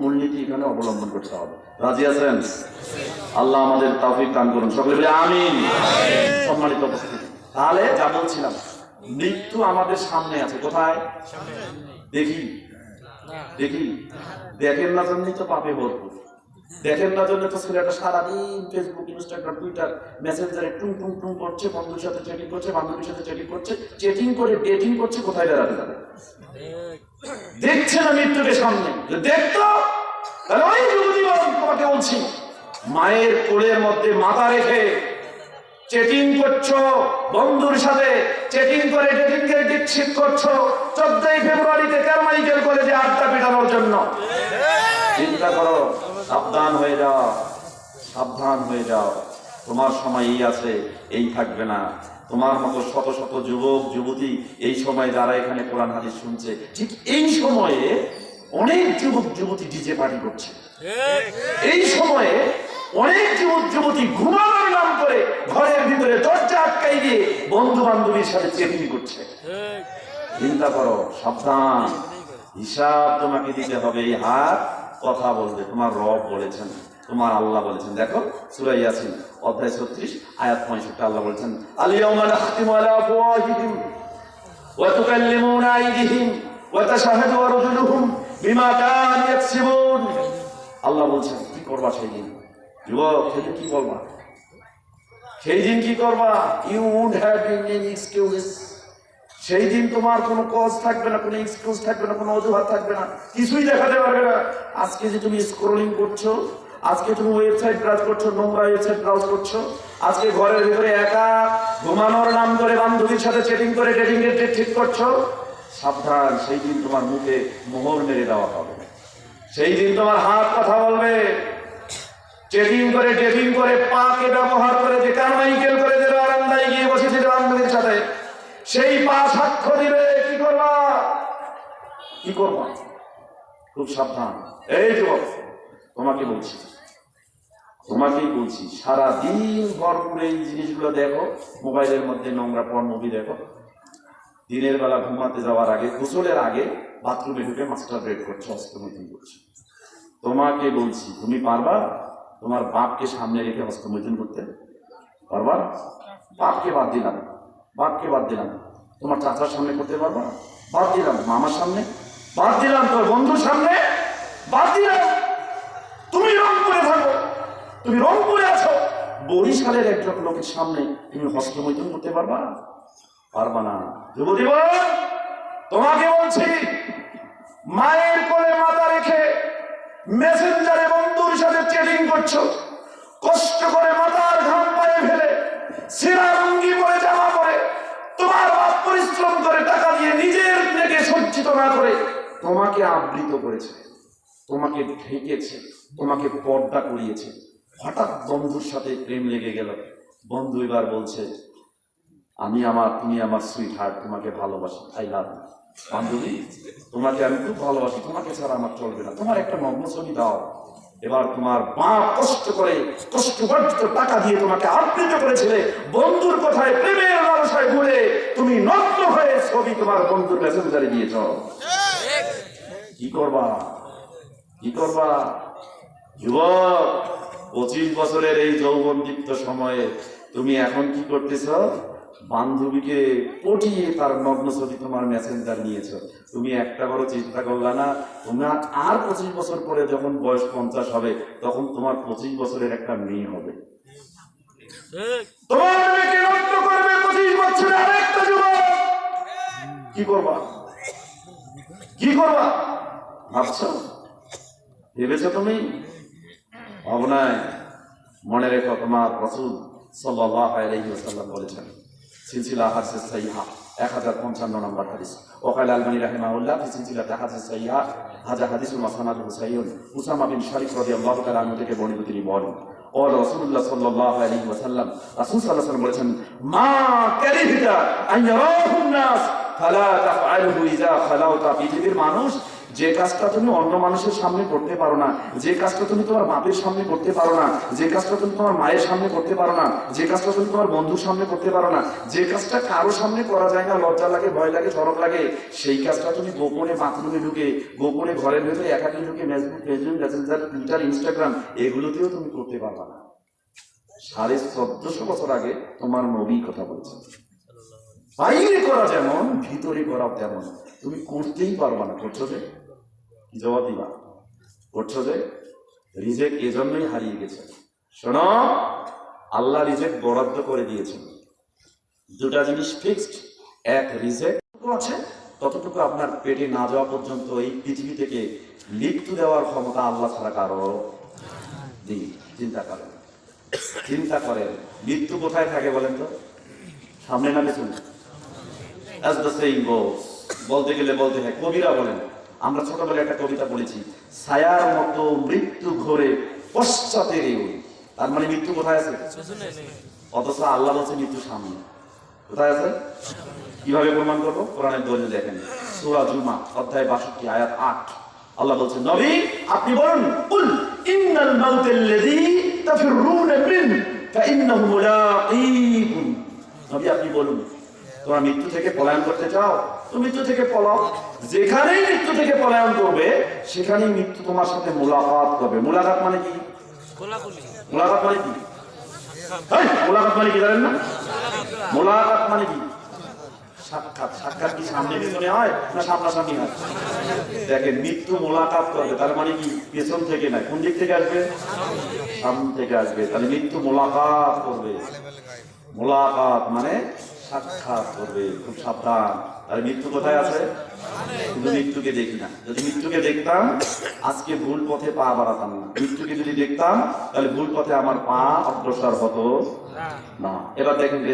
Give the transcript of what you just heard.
মূলনীতি এখানে অবলম্বন করতে হবে। রাজি আছেন? আল্লাহ আমাদের তাফিক দান করুন। সকলে বলে আমিন। সম্মানিত উপস্থিতি। তাহলে যা বলছিলাম, মৃত্যু আমাদের সামনে আছে। কোথায়? দেখি। দেখি। দেখেন না জন্যই তো পাপে ভরপুর। দেখেন না জন্য তো ছেলেটা সারাদিন ফেসবুক ইনস্টাগ্রাম টুইটার মেসেঞ্জারে টুং টুং টুং করছে, বন্ধুর সাথে চ্যাটিং করছে, বান্ধবীর সাথে চ্যাটিং করছে চ্যাটিং করে ডেটিং করছে, কোথায় বেড়াতে যাবে? দেখছে না মৃত্যুকে সামনে। দেখতো তাহলে ওই যুবজীবন তোমাকে বলছি মায়ের কোলের মধ্যে মাথা রেখে চেটিং করছ বন্ধুর সাথে চেটিং করে ডেটিং এর ডিকশিট করছ চোদ্দই ফেব্রুয়ারিতে কারমাইকেল কলেজে আড্ডা পেটানোর জন্য। চিন্তা করো সাবধান হয়ে যাও সাবধান হয়ে যাও। তোমার সময় এই আছে, এই থাকবে না। তোমার মতো শত শত যুবক, যুবতী এই সময় যারা এখানে কোরআন হাদিস শুনছে, ঠিক এই সময়ে অনেক যুবক, যুবতী ডিজে পার্টি করছে। এই সময়ে অনেক যুবক, যুবতী ঘুমানোর নাম করে ঘরের ভিতরে দরজা আটকাই দিয়ে বন্ধু বান্ধবীর সাথে চেটিং করছে। চিন্তা করো, সাবধান। হিসাব তোমাকে দিতে হবে, এই হাত কথা বলবে তোমার রব বলেছেন। তোমার আল্লাহ বলেছেন। দেখো, সূরা ইয়াসিন, অধ্যায় 36 আয়াত 65 আল্লাহ বলেছেন আলিয়াউমা নাখতিমু আলা আফওয়াহিহিম ওয়া তুকাল্লিমুনা আইদিহিম ওয়া তাশহাদু আরজুলুহুম বিমা কানু ইয়াকসিবুন। আল্লাহ বলছেন, কি করবা সেই দিন? যুবক সেদিন কি করবা? সেই দিন কি করবা? You would have any excuse সেই দিন তোমার কোনো কজ থাকবে না, কোনো এক্সকিউজ থাকবে না, কোনো অজুহাত থাকবে না, কিছুই দেখাতে পারবে না। আজকে যে তুমি স্ক্রলিং করছ আজকে তুমি ওয়েবসাইট ব্রাউজ করছ, নোংরা ওয়েবসাইট ব্রাউজ করছ। আজকে ঘরের ভিতরে একা ঘুমানোর নাম করে বান্ধবীর সাথে চেটিং করে ডেটিং ডেট ঠিক করছ। সাবধান, সেই দিন তোমার মুখে মোহর মেরে দেওয়া হবে। সেই দিন তোমার হাত কথা বলবে। চেটিং করে ডেটিং করে, পাকে ব্যবহার করে, যে কারমাইকেল করে যে বারান্দায় গিয়ে বসেছিল বান্ধবীর সাথে। সেই পা সাক্ষ্য দিবে, কি করবা? কি করবা? খুব সাবধান। এই যুবক। তোমাকে বলছি, তোমাকেই বলছি সারা দিন ভরপুর এই জিনিসগুলো দেখো, মোবাইলের মধ্যে নোংরা পর মুভি দেখো। দিনের বেলা ঘুমাতে যাওয়ার আগে, গোসলের আগে বাথরুমে ঢুকে মাস্টার বেড করছ হস্তমৈথুন করছ। তোমাকে বলছি, তুমি পারবা তোমার বাপকে সামনে রেখে হস্তমৈথুন করতে? পারবা? বাপকে বাদ দিলাম, বাপকে বাদ দিলাম। তোমার চাচার সামনে করতে পারবা? বাদ দিলাম, মামার সামনে? বাদ দিলাম, তোর বন্ধুর সামনে? বাদ দিলাম! তুমি রংপুরে থাকো। তুমি রংপুরে আছো। বরিশালের একজন লোকের সামনে তুমি হস্তমৈথুন করতে পারবা পারবা না। যুবতী তোমাকে বলছি, মায়ের কোলে মাথা রেখে মেসেঞ্জারে বন্ধুর সাথে চেটিং করছ। কষ্ট করে মাথার ঘাম পায়ে ফেলে সেরা রঙ্গি পরে জামা পরে তোমার বাপ পরিশ্রম করে টাকা দিয়ে নিজের থেকে সজ্জিত না করে তোমাকে আবৃত করেছে। তোমাকে ঢেকেছে তোমাকে পর্দা করিয়েছে। হঠাৎ বন্ধুর সাথে প্রেম লেগে গেল। বন্ধু এবার বলছে আমি আমার তুমি আমার সুইট হার্ট তোমাকে ভালোবাসি আই লাভ বান্ধবী তোমাকে আমি খুব ভালোবাসি তোমাকে ছাড়া আমার চলবে না। তোমার একটা নগ্ন ছবি দাও। এবার তোমার বাপ কষ্ট করে কষ্টবর্জিত টাকা দিয়ে তোমাকে আবৃত করেছিলে। বন্ধুর কথায় প্রেমের লালসায় ঘুরে তুমি নগ্ন হয়ে ছবি তোমার বন্ধুর মেসেঞ্জারে দিয়েছ। কি করবা? কি করবা? যুবক, পঁচিশ বছরের এই যৌবনদীপ্ত সময়ে তুমি এখন কি করতেছ? বান্ধবীকে পটিয়ে তার নগ্ন ছবি তোমার মেসেঞ্জার নিয়েছ। তুমি একটা বড় চিন্তা করলা না, তোমার আর পঁচিশ বছর পরে যখন বয়স পঞ্চাশ হবে, তখন তোমার পঁচিশ বছরের একটা মেয়ে হবে। কি করবা? কি করবা? ভাবছ? ভেবেছো তুমি? ভাবনায় মনে রেখো তোমার রসুল ওয়াসাল্লাম বলেছেন, সিলসিলা হাদিস সাহিহা 1055 নম্বর হাদিস। ওকাল আলবানী রাহিমাহুল্লাহ ফি সিলসিলাতে হাদিস সাহিহা হাজা হাদিসুল মাসানাদুহু সাহিহুন উসামা বিন শারিক রাদিয়াল্লাহু তাআলা আনহু থেকে বর্ণিত তিনি বলেন, ও রাসূলুল্লাহ সাল্লাল্লাহু আলাইহি ওয়াসাল্লাম, রাসূল সাল্লাল্লাহু আলাইহি ওয়াসাল্লাম বলেছেন, মা কারিহতা আন ইয়ারাহুন নাস, ফালা তাফআলহু ইযা খালাউতা। পৃথিবীর মানুষ যে কাজটা তুমি অন্য মানুষের সামনে করতে পারো না, যে কাজটা তুমি তোমার বাপের সামনে করতে পারো না, যে কাজটা তুমি তোমার মায়ের সামনে করতে পারো না, যে কাজটা তুমি তোমার বন্ধুর সামনে করতে পারো না, যে কাজটা কারও সামনে করা যায় না, লজ্জা লাগে, ভয় লাগে সরব লাগে, সেই কাজটা তুমি গোপনে বাথরুমে ঢুকে, গোপনে ঘরের ভেতরে একাকি ঢুকে Facebook Facebook Messenger Twitter Instagram এগুলোতেও তুমি করতে পারবা না। সাড়ে চোদ্দশো বছর আগে তোমার নবী কথা বলছে বাইরে করা যেমন, ভিতরে করা তেমন। তুমি করতেই পারবা না, করছ যে? জবাব দিবা করছ যে রিজেক্ট এজন্যই হারিয়ে গেছে। শোনো, আল্লাহ রিজেক্ট বরাদ্দ করে দিয়েছেন। দুটা জিনিস ফিক্সড এক রিজেক্ট আছে, ততটুকু আপনার পেটে না যাওয়া পর্যন্ত এই পৃথিবী থেকে মৃত্যু দেওয়ার ক্ষমতা আল্লাহ ছাড়া কারও নেই। চিন্তা করেন। চিন্তা করেন, মৃত্যু কোথায় থাকে বলেন তো? সামনে না পেছনে? বলতে গেলে বলতে হয়, কবিরা বলেন আমরা ছোটবেলায় একটা কবিতা বলেছি ছায়ার মতো মৃত্যু ঘরে পশ্চাতে রেউ তার মানে মৃত্যু কোথায় আছে? অথচ আল্লাহ বলছে মৃত্যু সামনে। কোথায় আছে? কীভাবে প্রমাণ করব? কোরআনের দলিল দেখেন। সূরা জুমা, অধ্যায় 62 আয়াত আট। আল্লাহ বলছেন নবী, আপনি বলুন, কুল ইন্নাল মাউতাল্লাযী তাফিরুনা মিন, ফাইন্নাহু মুলাকীকুম নবী, আপনি বলুন, তোমরা মৃত্যু থেকে পলায়ন করতে চাও? মৃত্যু থেকে পলাও। যেখানেই মৃত্যু থেকে পলায়ন করবে সেখানেই মৃত্যু তোমার সাথে মোলাকাত করবে মোলাকাত মানে কি? মোলাকাত মানে কি? মোলাকাত মানে কি জানেন না? মোলাকাত মানে কি? সাক্ষাৎ। সাক্ষাৎ কি সামনে পেছনে হয় না সামনাসামনি হয়? দেখেন মৃত্যু মোলাকাত করবে তার মানে কি? পেছন থেকে না কোন দিক থেকে আসবে? সামনে থেকে আসবে। তাহলে মৃত্যু মোলাকাত করবে। মোলাকাত মানে সাক্ষাৎ করবে, খুব সাবধান। তাহলে মৃত্যু কোথায় আছে? কিন্তু মৃত্যুকে দেখি না। যদি মৃত্যুকে দেখতাম, আজকে ভুল পথে পা বাড়াতাম না। মৃত্যুকে যদি দেখতাম, তাহলে ভুল পথে আমার পা অগ্রসর হতো না। এবার দেখেন